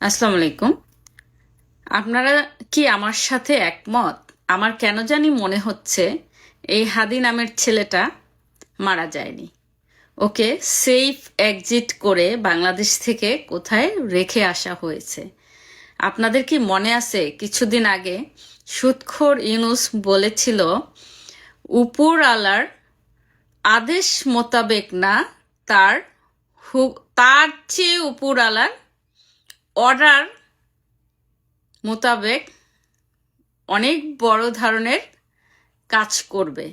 আসসালামু আলাইকুম। আপনারা কি আমার সাথে একমত? আমার কেন জানি মনে হচ্ছে এই হাদি নামের ছেলেটা মারা যায়নি। ওকে সেফ এক্সিট করে বাংলাদেশ থেকে কোথায় রেখে আসা হয়েছে? আপনাদের কি মনে আছে? কিছুদিন আগে সুৎখোর ইউনুস বলেছিল, উপর আলার আদেশ মোতাবেক না, তার তার চেয়ে উপর আলার অর্ডার মোতাবেক অনেক বড় ধরনের কাজ করবে।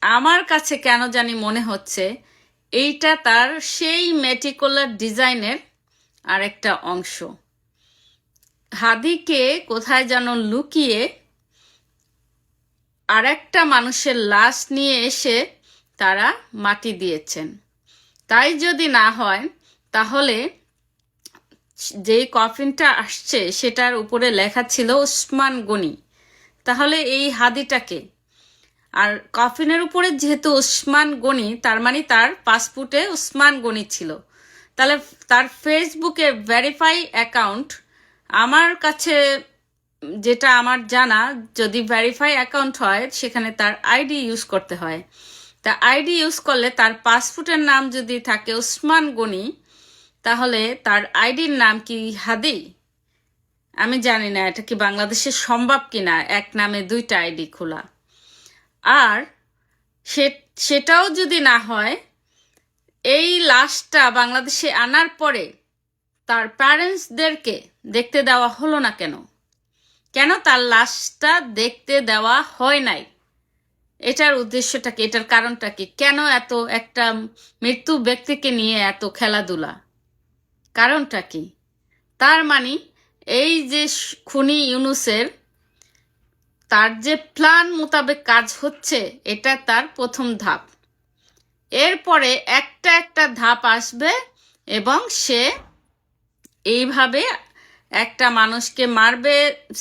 আমার কাছে কেন জানি মনে হচ্ছে এইটা তার সেই মেটিকুলার ডিজাইনের আরেকটা অংশ। হাদিকে কোথায় যেন লুকিয়ে আরেকটা মানুষের লাশ নিয়ে এসে তারা মাটি দিয়েছেন। তাই যদি না হয়, তাহলে যেই কফিনটা আসছে, সেটার উপরে লেখা ছিল ওসমান গনি। তাহলে এই হাদিটাকে আর কফিনের উপরে যেহেতু ওসমান গনি, তার মানে তার পাসপোর্টে ওসমান গনি ছিল। তাহলে তার ফেসবুকে ভেরিফাই অ্যাকাউন্ট আমার কাছে যেটা আমার জানা, যদি ভেরিফাই অ্যাকাউন্ট হয়, সেখানে তার আইডি ইউজ করতে হয়। তা আইডি ইউজ করলে তার পাসপোর্টের নাম যদি থাকে ওসমান গনি তাহলে তার আইডির নাম কি হাদি? আমি জানি না, এটা কি বাংলাদেশে সম্ভব কিনা? এক নামে দুইটা আইডি খোলা। আর সেটাও যদি না হয়, এই লাশটা বাংলাদেশে আনার পরে তার প্যারেন্টসদেরকে দেখতে দেওয়া হলো না কেন? কেন তার লাশটা দেখতে দেওয়া হয় নাই? এটার উদ্দেশ্যটা কি? এটার কারণটা কি? কেন এত একটা মৃত্যু ব্যক্তিকে নিয়ে এত খেলাধুলা? কারণটা কি? তার মানে এই যে খুনি ইউনুসের তার যে প্ল্যান মোতাবেক কাজ হচ্ছে, এটা তার প্রথম ধাপ। এরপরে একটা একটা ধাপ আসবে এবং সে এইভাবে একটা মানুষকে মারবে,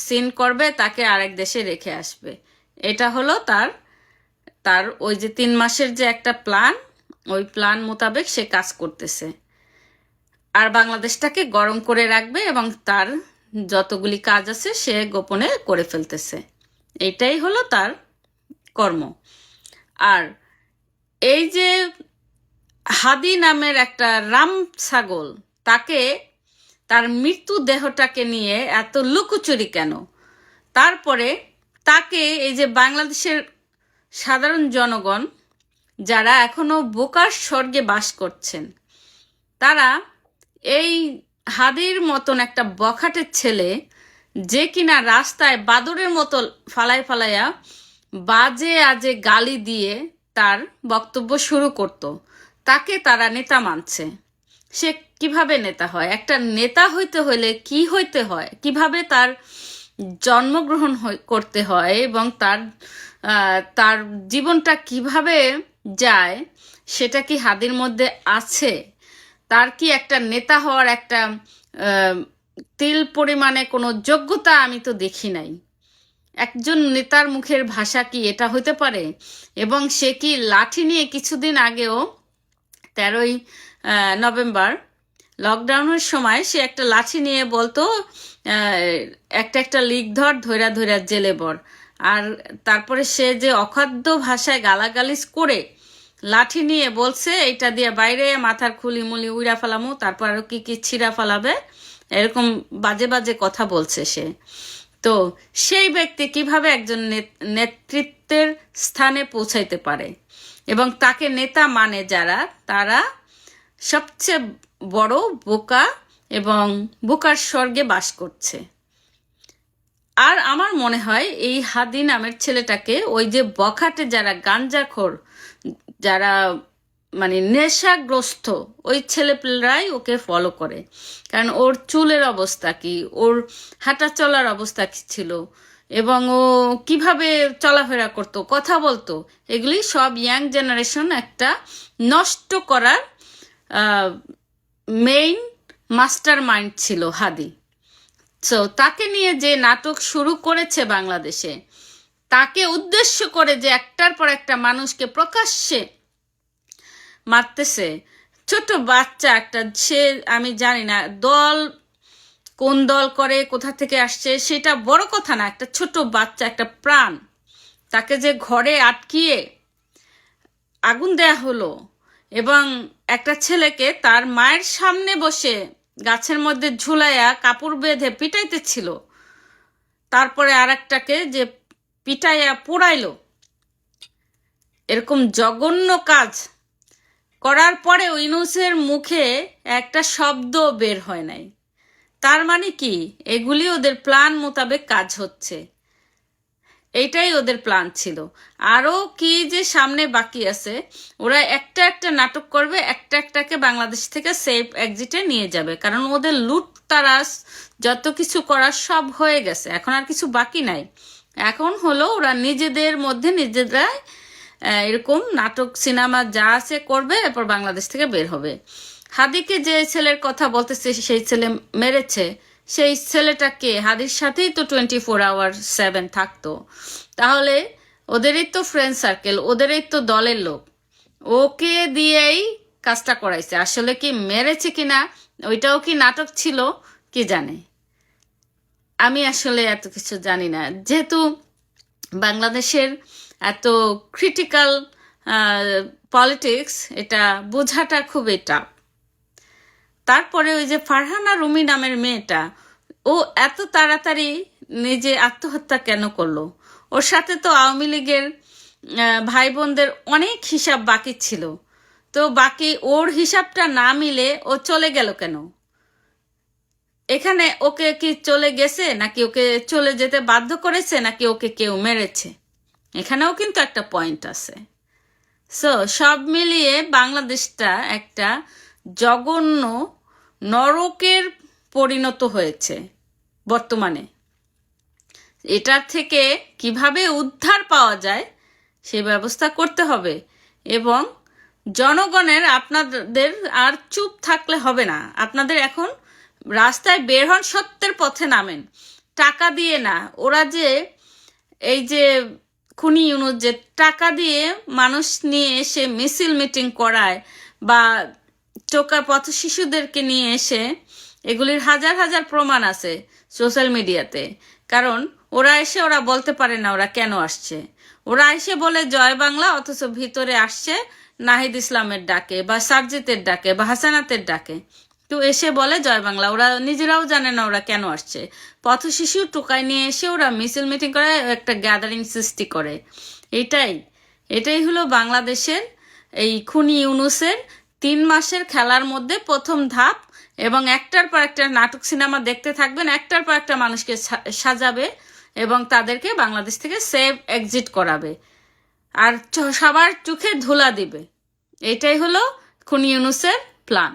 সিন করবে, তাকে আরেক দেশে রেখে আসবে। এটা হলো তার তার ওই যে তিন মাসের যে একটা প্ল্যান, ওই প্ল্যান মোতাবেক সে কাজ করতেছে। আর বাংলাদেশটাকে গরম করে রাখবে এবং তার যতগুলি কাজ আছে সে গোপনে করে ফেলতেছে। এটাই হলো তার কর্ম। আর এই যে হাদি নামের একটা রাম ছাগল, তাকে, তার মৃত্যু দেহটাকে নিয়ে এত লুকোচুরি কেন? তারপরে তাকে এই যে বাংলাদেশের সাধারণ জনগণ, যারা এখনও বোকার স্বর্গে বাস করছেন, তারা এই হাদির মতন একটা বখাটের ছেলে যে কিনা রাস্তায় বাদরের মতো ফালায় ফালাইয়া বাজে আজে গালি দিয়ে তার বক্তব্য শুরু করত। তাকে তারা নেতা মানছে। সে কীভাবে নেতা হয়? একটা নেতা হইতে হলে কি হইতে হয়? কীভাবে তার জন্মগ্রহণ করতে হয় এবং তার তার জীবনটা কীভাবে যায়, সেটা কি হাদির মধ্যে আছে? তার কি একটা নেতা হওয়ার একটা তিল পরিমাণে কোনো যোগ্যতা আমি তো দেখি নাই। একজন নেতার মুখের ভাষা কি এটা হতে পারে? এবং সে কি লাঠি নিয়ে কিছুদিন আগেও তেরোই নভেম্বর লকডাউনের সময় সে একটা লাঠি নিয়ে বলতো একটা একটা লিক ধর ধৈরা ধৈরা জেলে বর। আর তারপরে সে যে অখাদ্য ভাষায় গালাগালিজ করে লাঠি নিয়ে বলছে এটা দিয়ে বাইরে মাথার খুলি মুলি উইরা ফেলামো, তারপর আরও কি কি ছিঁড়া ফেলাবে? এরকম বাজে বাজে কথা বলছে সে। তো সেই ব্যক্তি কীভাবে একজন নেতৃত্বের স্থানে পৌঁছাইতে পারে? এবং তাকে নেতা মানে যারা, তারা সবচেয়ে বড় বোকা এবং বোকার স্বর্গে বাস করছে। আর আমার মনে হয় এই হাদি নামের ছেলেটাকে ওই যে বখাটে যারা গাঞ্জাখোর যারা মানে নেশাগ্রস্ত, ওই ছেলেপেলেরাই ওকে ফলো করে। কারণ ওর চুলের অবস্থা কি, ওর হাঁটা চলার অবস্থা কি ছিল, এবং ও কীভাবে চলাফেরা করতো, কথা বলতো এগুলি সব ইয়াং জেনারেশন একটা নষ্ট করার মেইন মাস্টার মাইন্ড ছিল হাদি। সো তাকে নিয়ে যে নাটক শুরু করেছে বাংলাদেশে তাকে উদ্দেশ্য করে যে একটার পর একটা মানুষকে প্রকাশ্যে মারতেছে। ছোট বাচ্চা একটা, সে, আমি জানি না, দল কোন দল করে, কোথা থেকে আসছে, সেটা বড় কথা না, একটা ছোট বাচ্চা, একটা প্রাণ, তাকে যে ঘরে আটকিয়ে আগুন দেয়া হলো এবং একটা ছেলেকে তার মায়ের সামনে বসে গাছের মধ্যে ঝুলাইয়া কাপড় বেঁধে পিটাইতেছিল। তারপরে আর একটাকে যে পিটাইয়া পোড়াইলো। এরকম জঘন্য কাজ করার পরে ইনুসের মুখে একটা শব্দ বের হয় নাই। তার মানে কি? এগুলি ওদের প্ল্যান মোতাবেক কাজ হচ্ছে। এইটাই ওদের প্ল্যান ছিল। আরও কি যে সামনে বাকি আছে, ওরা একটা একটা নাটক করবে, একটা একটাকে বাংলাদেশ থেকে সেফ এক্সিটে নিয়ে যাবে। কারণ ওদের লুট তারাস যত কিছু করার সব হয়ে গেছে। এখন আর কিছু বাকি নাই। এখন হলো ওরা নিজেদের মধ্যে নিজেরাই এরকম নাটক, সিনেমা যা আছে করবে, এরপর বাংলাদেশ থেকে বের হবে। হাদিকে যে ছেলের কথা বলতেছে, সেই ছেলে মেরেছে। সেই ছেলেটাকে হাদির সাথেই তো টোয়েন্টি ফোর আওয়ার সেভেন থাকতো। তাহলে ওদেরই তো ফ্রেন্ড সার্কেল ওদেরই তো দলের লোক। ওকে দিয়েই কাজটা করাইছে। আসলে কি মেরেছে কিনা, ওইটাও কি নাটক ছিল? কি জানে? আমি আসলে এত কিছু জানি না। যেহেতু বাংলাদেশের এত ক্রিটিক্যাল পলিটিক্স এটা বোঝাটা খুবই টাফ তারপরে ওই যে ফারহানা রুমি নামের মেয়েটা, ও এত তাড়াতাড়ি নিজে আত্মহত্যা কেন করল? ওর সাথে তো আওয়ামী লীগের ভাই বোনদের অনেক হিসাব বাকি ছিল। তো বাকি ওর হিসাবটা না মিলে ও চলে গেল কেন? এখানে ওকে কি চলে গেছে, নাকি ওকে চলে যেতে বাধ্য করেছে, নাকি ওকে কেউ মেরেছে? এখানেও কিন্তু একটা পয়েন্ট আছে। সো সব মিলিয়ে বাংলাদেশটা একটা জঘন্য নরকের পরিণত হয়েছে বর্তমানে। এটার থেকে কীভাবে উদ্ধার পাওয়া যায়, সে ব্যবস্থা করতে হবে এবং জনগণের আপনাদের আর চুপ থাকলে হবে না। আপনাদের এখন রাস্তায় বের হন সত্যের পথে নামেন। টাকা দিয়ে না, ওরা যে এই যে খুনি ইউনুস যে টাকা দিয়ে মানুষ নিয়ে এসে মিছিল মিটিং করায় বা টোকা পথ শিশুদেরকে নিয়ে এসে, এগুলির হাজার হাজার প্রমাণ আছে সোশ্যাল মিডিয়াতে। কারণ ওরা এসে ওরা বলতে পারে না ওরা কেন আসছে। ওরা এসে বলে, জয় বাংলা অথচ ভিতরে আসছে নাহিদ ইসলামের ডাকে বা সার্জিতের ডাকে বা হাসানাতের ডাকে। তো এসে বলে জয় বাংলা, ওরা নিজেরাও জানে না ওরা কেন আসছে। পথ শিশু টোকায় নিয়ে এসে ওরা মিছিল মিটিং করে একটা গ্যাদারিং সৃষ্টি করে। এটাই এটাই হলো বাংলাদেশের এই খুনি ইউনুসের তিন মাসের খেলার মধ্যে প্রথম ধাপ এবং একটার পর একটা নাটক সিনেমা দেখতে থাকবেন, একটার পর একটা মানুষকে সাজাবে এবং তাদেরকে বাংলাদেশ থেকে সেভ এক্সিট করাবে। আর সবার চোখে ধুলা দিবে। এটাই হলো খুনি ইউনুসের প্ল্যান